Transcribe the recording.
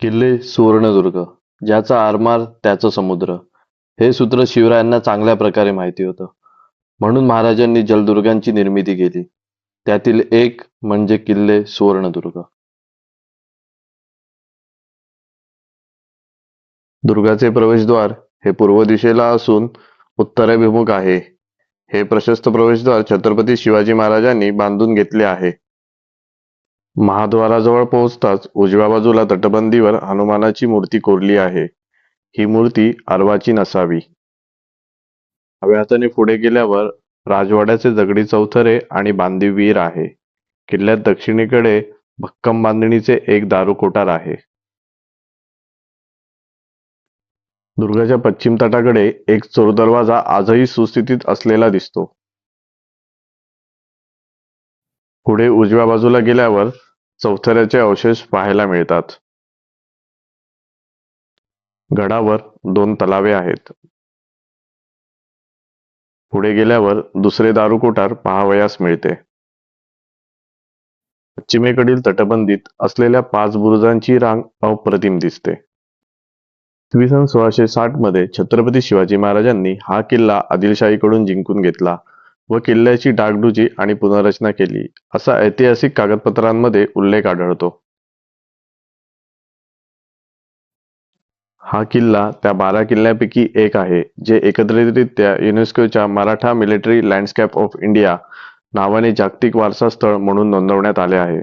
किल्ले सुवर्णदुर्ग ज्याचा आरमार त्याचं समुद्र. हे सूत्र शिवरायांना चांगल्या प्रकारे माहिती होतं. म्हणून महाराजांनी जलदुर्गांची निर्मिती केली. त्यातील एक म्हणजे किल्ले सुवर्णदुर्ग. दुर्गाचे प्रवेशद्वार हे पूर्व दिशेला असून उत्तराभिमुख आहे. हे प्रशस्त प्रवेशद्वार छत्रपती शिवाजी महाराजांनी बांधून घेतले आहे. महाद्वाराजवळ पोहोचताच उजव्या बाजूला तटबंदीवर हनुमानाची मूर्ती कोरली आहे. ही मूर्ती अर्वाची नसावी. अव्याताने हाताने पुढे गेल्यावर राजवाड्याचे दगडी चौथरे आणि बांधीव विहीर आहे. किल्ल्यात दक्षिणेकडे भक्कम बांधणीचे एक दारू कोठार आहे. दुर्गाच्या पश्चिम तटाकडे एक चोर दरवाजा आजही सुस्थितीत असलेला दिसतो. पुढे उजव्या बाजूला गेल्यावर चौथऱ्याचे अवशेष पाहायला मिळतात. गडावर दोन तलावे आहेत. पुढे गेल्यावर दुसरे दारू कोठार पाहावयास मिळते. पश्चिमेकडील तटबंदीत असलेल्या पाच बुरुजांची रांग अप्रतिम दिसते. इसवी सन सोळाशे साठमध्ये छत्रपती शिवाजी महाराजांनी हा किल्ला आदिलशाहीकडून जिंकून घेतला. व किल्ल्याची डागडुजी आणि पुनर्रचना केली असा ऐतिहासिक कागदपत्रांमध्ये उल्लेख आढळतो. हा किल्ला त्या बारा किल्ल्यापैकी एक आहे जे एकत्रितरित्या युनेस्कोच्या Maratha military landscape of India नावाने जागतिक वारसा स्थळ म्हणून नोंदवण्यात आले आहे.